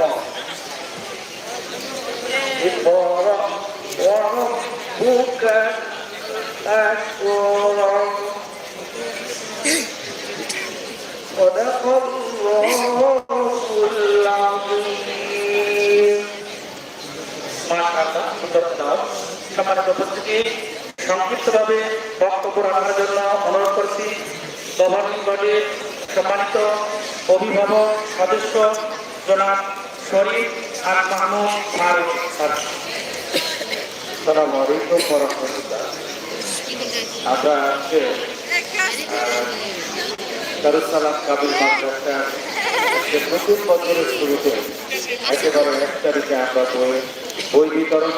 اقرأ وربك أكرم صدق الله العظيم সম্মানিত উপস্থিতি সংক্ষিপ্তভাবে বক্তব্য রাখার জন্য অনুরোধ করছি গভর্নিং বডির সম্মানিত অভিভাবক সদস্য জনাব শরীফ আর মাহমুদ ফারুক রহমতুল্লাহ। আমরা আজকে দারুসালাম কাবিল মাদ্রাসার যে নতুন বছরের শুরুতে একেবারে এক তারিখে আমরা বই বই বিতরণ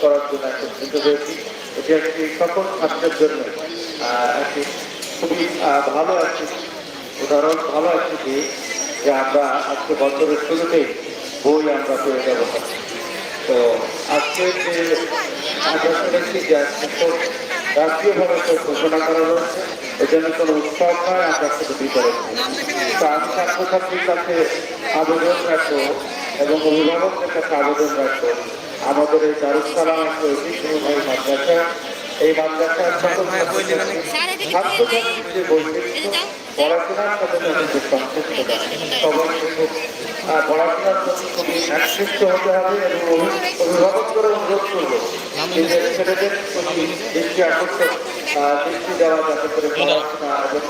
করার জন্য একত্রিত হয়েছি। এটি একটি সকল ছাত্রের জন্য একটি খুবই ভালো একটি উদাহরণ ভালো একটি দিক যে আমরা আজকে বছরের শুরুতেই বই আমরা পেয়ে যাব। তো আজকে যে মাদ্রাসা দেখছি যে রাষ্ট্রীয়ভাবে তো ঘোষণা করা হচ্ছে এজন্য কোনো উৎসব নয়, আমরা শুধু বিতরণ। তো আমি ছাত্রছাত্রীর কাছে আবেদন রাখব এবং অভিভাবকদের কাছে আবেদন রাখব। আমাদের এই দারুসালাম ঐতিহ্যবাহী মাদ্রাসা। এই মাদ্রাসার সকল ছাত্রছাত্রী ছাত্রছাত্রীর পড়াশোনার সাথে সাথে যে সবাইকে খুব পড়াশোনার প্রতি খুবই আকৃষ্ট হতে হবে এবং অভি- অভিভাবকদের অনুরোধ করব নিজের ছেলেদের প্রতি দৃষ্টি আকর্ষণ আহ, দৃষ্টি দেওয়া যাতে করে পড়াশোনা এবং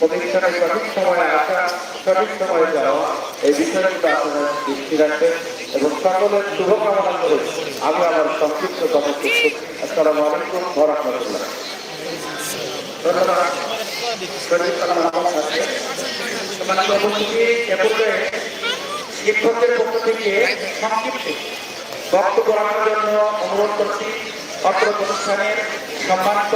প্রতিষ্ঠানে সঠিক সময়ে আসা সঠিক সময়ে যাওয়া এই বিষয়গুলো আপনারা দৃষ্টি রাখবেন। এবং সকলের শুভকামনা করে আমি আমার সংক্ষিপ্ত কথা করছি আসসালামু আলাইকুম ওরহমতুল্লাহ ধন্যবাদ শরীফ সালাম আহমদ স্যারকে। সম্মানিত উপস্থিতি এ পর্যায়ে শিক্ষকদের পক্ষ থেকে সংক্ষিপ্ত বক্তব্য রাখার জন্য অনুরোধ করছি অত্র প্রতিষ্ঠানের সম্মানিত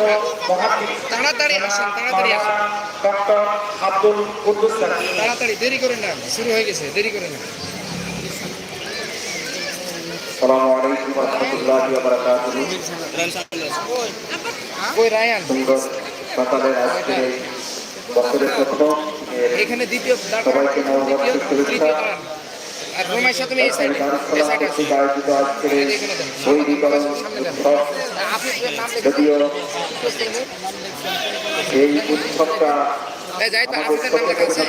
তাড়াতাড়ি আসেন, তাড়াতাড়ি আসেন। ডক্টর আব্দুল কুদ্দুস তাড়াতাড়ি দেরি করেন না শুরু হয়ে গেছে দেরি করেন না আসসালামু আলাইকুম রহমতুল্লাহি ওয়া বারাকাতুহু ওই রায়ান। সকালের আজকে এই বছরের প্রথম এখানে দ্বিতীয়। সবাইকে নববর্ষের দ্বিতীয় শুভেচ্ছা। আর রোমাইশা তুমি এই সাইডে এই সাইডে। কর্তৃক আয়োজিত আজকের বই বিতরণ উৎসব। যদিও এই উৎসবটা আছে বাংলাদেশের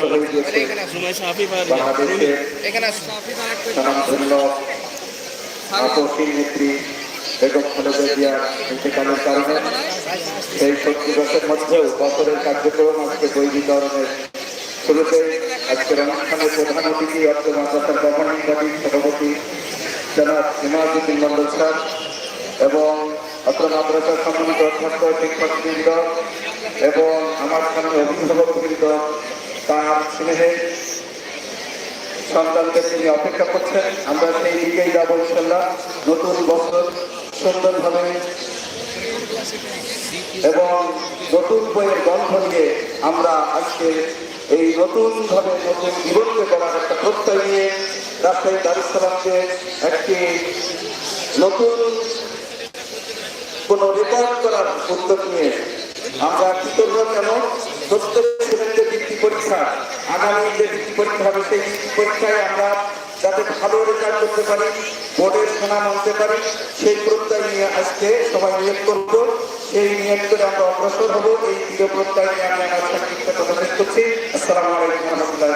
আপসীন নেত্রী বেগম খালেদা জিয়ার সেই বছর মধ্যেও বছরের কার্যক্রম আজকে বই বিতরণের শুরুতে আজকের অনুষ্ঠানের প্রধান অতিথি অর্থ মাদ্রাসার এবং অত্র মাদ্রাসার সম্মানিত অধ্যক্ষ, শিক্ষকবৃন্দ এবং আমার সামনে অভিভাবকবৃন্দ, তার স্নেহে সন্তানকে তিনি অপেক্ষা করছেন। আমরা সেই দিকেই যাব ইনশাল্লাহ। নতুন বছর সুন্দরভাবে এবং নতুন বইয়ের গন্ধ নিয়ে আমরা আজকে এই নতুন ভাবে নতুন জীবনকে গড়ার একটা প্রত্যয় নিয়ে রাজশাহী দারুসালামকে একটি নতুন কোন রেকর্ড করার উদ্যোগ নিয়ে আমরা কৃতজ্ঞ কেন? প্রত্যেক পরীক্ষা আগামী যে পরীক্ষা হবে। সেই পরীক্ষায় আমরা যাতে ভালো রেজাল্ট করতে পারি, বোর্ডের সুনাম আনতে পারি, সেই প্রত্যয় নিয়ে আজকে সবাই নিয়োগ করব। সেই নিয়োগ করে আমরা অগ্রসর হব। এই দৃঢ় প্রত্যয় নিয়ে আমি আমার সংক্ষিপ্ত কথা শেষ করছি। আসসালামু আলাইকুম রহমতুল্লাহ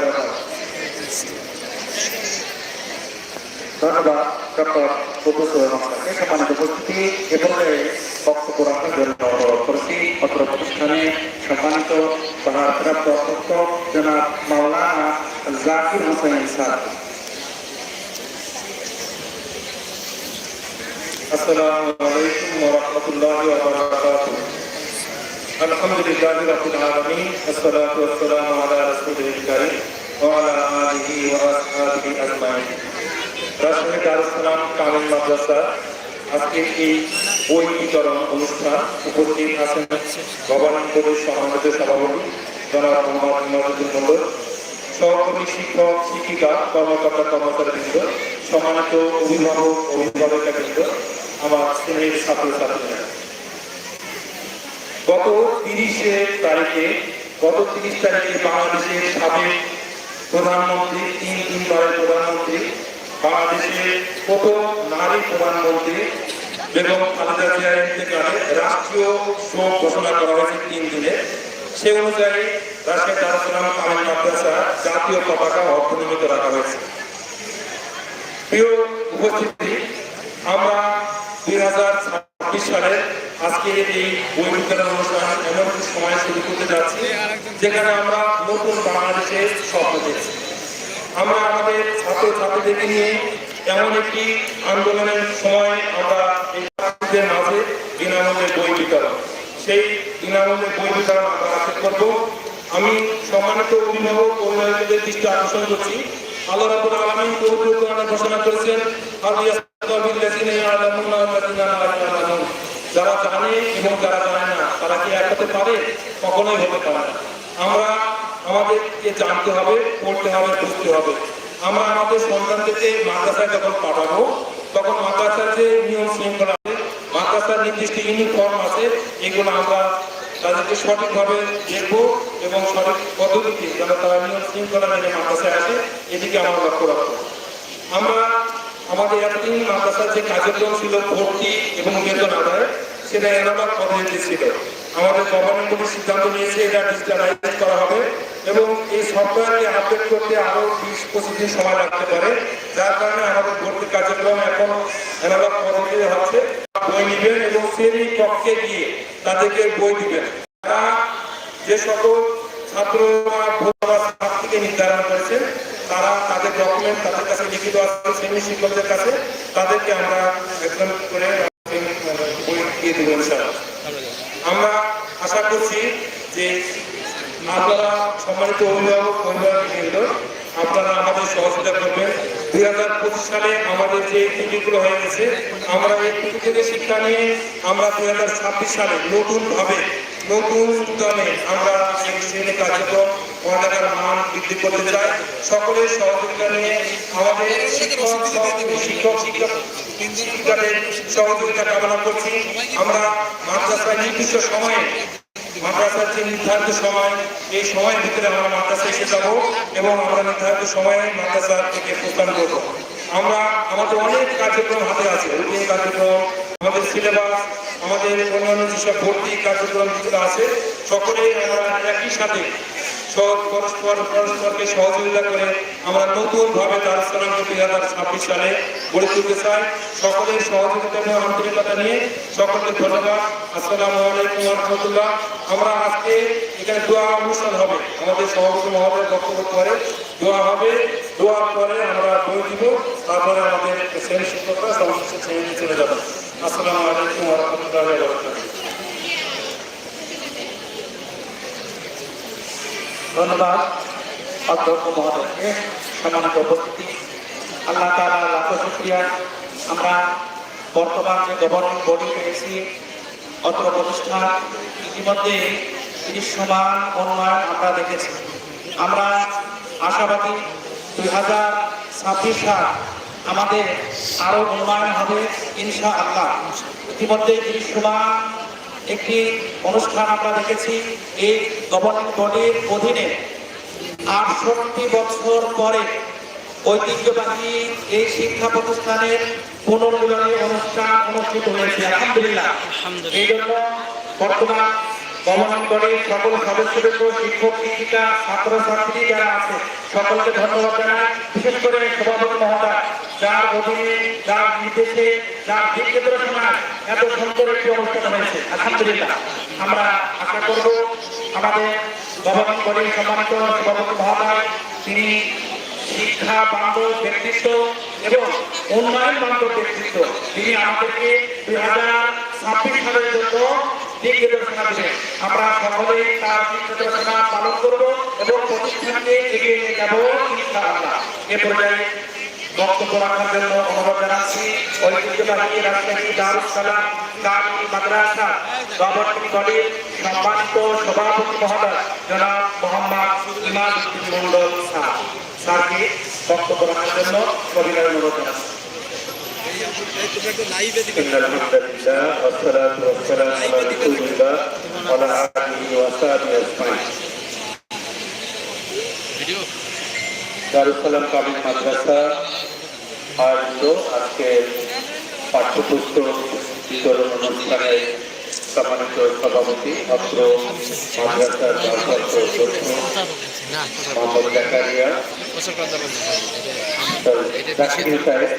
ধন্যবাদ ডক্টর প্রফেসর মহাশয়কে সম্মানিত উপস্থিতি এবং বক্তব্য রাখার জন্য অনুরোধ করছি অত্র প্রতিষ্ঠানে সম্মানিত ভারপ্রাপ্ত অধ্যক্ষ জনাব মাওলানা জাকির হোসেন স্যার السلام عليكم ورحمة الله وبركاته الحمد لله رب العالمين والصلاة والسلام على رسوله الكريم وعلى آله وأصحابه أجمعين রাজশাহী দারুসালাম কামিল মাদ্রাসা। আজকের এই বই বিতরণ অনুষ্ঠান উপস্থিত আছেন গভর্নিং বোর্ডের সভাপতি জনাব মোহাম্মদ নজরুল মন্ডল সহকর্মী শিক্ষক, শিক্ষিকা, কর্মকর্তা, কর্মচারীবৃন্দ, সম্মানিত অভিভাবক, অভিভাবিকাবৃন্দ, আমার শ্রেণির ছাত্রছাত্রীরা। গত তিরিশে তারিখে, গত তিরিশ তারিখে বাংলাদেশের সাবেক প্রধানমন্ত্রী, তিন তিনবারের প্রধানমন্ত্রী বাংলাদেশের প্রথম নারী প্রধানমন্ত্রী বেগম খালেদা জিয়ার ইন্তেকালে রাষ্ট্রীয় শোক ঘোষণা করা হয়েছে তিন দিনে। সে অনুযায়ী রাজশাহী দারুসালাম কামিল মাদ্রাসা জাতীয় পতাকা অর্থনিমিত রাখা হয়েছে। প্রিয় উপস্থিতি, আমরা দুই হাজার ছাব্বিশ সালের আজকের এই বিতরণ অনুষ্ঠান এমন সময় শুরু করতে যাচ্ছি, যেখানে আমরা নতুন বাংলাদেশের স্বপ্ন দেখছি। আমরা আমাদের ছাত্র ছাত্রীদেরকে নিয়ে এমন একটি আন্দোলনের সময় আমরা মাঝে বিনামূল্যে বই বিতরণ। সেই বিনামূল্যে বই বিতরণ আমরা আজকে করব। আমি সম্মানিত অভিভাবক অভিভাবকদের দৃষ্টি আকর্ষণ করছি। যারা জানে এবং যারা জানে না, তারা কি পারে? আমরা আমাদেরকে জানতে হবে, পড়তে হবে, বুঝতে হবে। আমরা আমাদের সন্তানদেরকে মাদ্রাসায় যখন পাঠাবো, তখন মাদ্রাসার যে নিয়ম শৃঙ্খলা আছে, মাদ্রাসার নির্দিষ্ট ইউনিফর্ম আছে, এগুলো আমরা তাদেরকে সঠিকভাবে দেখব এবং সঠিক পদ্ধতিতে যেন তারা নিয়ম শৃঙ্খলা মেনে মাদ্রাসায় আসে, এদিকে আমরা লক্ষ্য রাখব। আমরা আমাদের এতদিন মাদ্রাসার যে কার্যক্রম ছিল, ভর্তি এবং বেতন আদায় সেটা এলাকার পদ্ধতি ছিল। আমাদের গভর্নমেন্ট বডি সিদ্ধান্ত নিয়েছে এটা ডিজিটালাইজ করা হবে এবং এই সফটওয়্যারকে আপডেট করতে আরও বিশ পঁচিশ দিন সময় লাগতে পারে। যার কারণে আমাদের ভর্তি কার্যক্রম এখন এলাকার পদ্ধতিতে হচ্ছে। বই নেবেন এবং শ্রেণি কক্ষে গিয়ে তাদেরকে বই দিবেন। তারা যে সকল ভোটার থেকে নির্ধারণ করেছেন, তারা তাদের ডকুমেন্ট তাদের কাছে লিখিত আছে শ্রেণি শিক্ষকদের কাছে তাদেরকে আমরা একদম করে দিয়ে দেবো আমরা আশা করছি যে আপনারা সম্মানিত অভিভাবক অভিভাবকবৃন্দ আপনারা আমাদের সহযোগিতা করবেন। দুই হাজার পঁচিশ সালে আমাদের যে ত্রুটিগুলো হয়ে গেছে, আমরা এই ত্রুটি থেকে শিক্ষা নিয়ে আমরা দুই হাজার ছাব্বিশ সালে নতুনভাবে, নতুন উদ্যমে আমরা এই শ্রেণি কার্যক্রম পড়ালেখার মান বৃদ্ধি করতে চাই সকলের সহযোগিতা নিয়ে আমাদের শিক্ষক শিক্ষক শিক্ষক শিক্ষিকাদের সহযোগিতা কামনা করছি। আমরা মাদ্রাসায় নির্দিষ্ট সময়ে, মাদ্রাসার যে নির্ধারিত সময়, এই সময়ের ভিতরে আমরা মাদ্রাসায় এসে যাব এবং আমরা নির্ধারিত সময়ে মাদ্রাসা থেকে প্রস্থান করব। আমরা, আমাদের অনেক কার্যক্রম হাতে আছে। রুটিন কার্যক্রম, আমাদের সিলেবাস, আমাদের অন্যান্য যেসব ভর্তি কার্যক্রম যেগুলো আছে, সকলেই আমরা একই সাথে পরস্পর, পরস্পরকে সহযোগিতা করে আমরা নতুন ভাবে দারুসালামকে দুই হাজার ছাব্বিশ সালে গড়ে তুলতে চাই। সকলের সহযোগিতা আন্তরিকতা নিয়ে সকলকে ধন্যবাদ। আসসালামু আলাইকুম রহমতুল্লাহ। আমরা আজকে এখানে দোয়া অনুষ্ঠান হবে। আমাদের সভাপতি মহোদয় বক্তব্য পরে দোয়া হবে। দোয়ার পরে আমরা তারপরে আমাদের শ্রেণি শিক্ষকরা সমস্ত চলে যাবেন। আসসালামু আলাইকুম রহমতুল্লাহ। ধন্যবাদ। অধ্যক্ষ মহোদয়কে সম্মানিত উপস্থিতি। আল্লাহ তালা লাখো শুক্রিয়া। আমরা বর্তমান যে গভর্নিং বডি পেয়েছি, অত্র প্রতিষ্ঠান, ইতিমধ্যে দৃশ্যমান উন্নয়ন আমরা দেখেছি। আমরা আশাবাদী দুই হাজার ছাব্বিশ সাল আমাদের আরও উন্নয়ন হবে ইনশা আল্লাহ ইতিমধ্যে দৃশ্যমান একটি অনুষ্ঠান আমরা দেখেছি এই গভর্নিং বডির অধীনে আটষট্টি বছর পরে ঐতিহ্যবাহী এই শিক্ষা প্রতিষ্ঠানের পুনর্মিলনী অনুষ্ঠান অনুষ্ঠিত হয়েছে। আলহামদুলিল্লাহ। এই জন্য বর্তমান গভর্নিং বডির সকল সদস্যবৃন্দ শিক্ষক শিক্ষিকা ছাত্র ছাত্রী যারা আছে সকলকে ধন্যবাদ জানাই। বিশেষ করে সভাপতি মহোদয় যার অধীনে যার নির্দেশে যার এত সুন্দর একটি অনুষ্ঠান হয়েছে। আলহামদুলিল্লাহ। আমরা আশা করব আমাদের গভর্নিং বডির সম্মানিত সভাপতি তিনি শিক্ষা, বান্ধব, ব্যক্তিত্ব এবং উন্নয়ন বান্ধব ব্যক্তিত্ব। তিনি আমাদেরকে দুই হাজার আমরা সকলেই তার দিক পালন করব এবং প্রতিষ্ঠানকে এগিয়ে নিয়ে যাব ইনশাআল্লাহ। এ পর্যায়ে বক্তব্য রাখার জন্য অনুরোধ জানাচ্ছি ঐতিহ্যবাহী রাজশাহী দারুস সালাম গামী মাদ্রাসা গভর্নিং বডির সম্মানিত সভাপতি মহোদয় জনাব মোহাম্মদ ইমাম উদ্দিন মন্ডল স্যার স্যারকে বক্তব্য রাখার জন্য কবিতার অনুরোধ জানাচ্ছি إن الحمد لله والصلاة والسلام على رسول الله وعلى آله وصحبه أجمعين দারুসালাম কামিল মাদ্রাসা আয়োজিত আজকে পাঠ্যপুস্তক বিতরণ অনুষ্ঠানে সম্মানিত সভাপতি অত্র মাদ্রাসার ভারপ্রাপ্ত অধ্যক্ষ মোহাম্মদ জাকারিয়া সাহেব।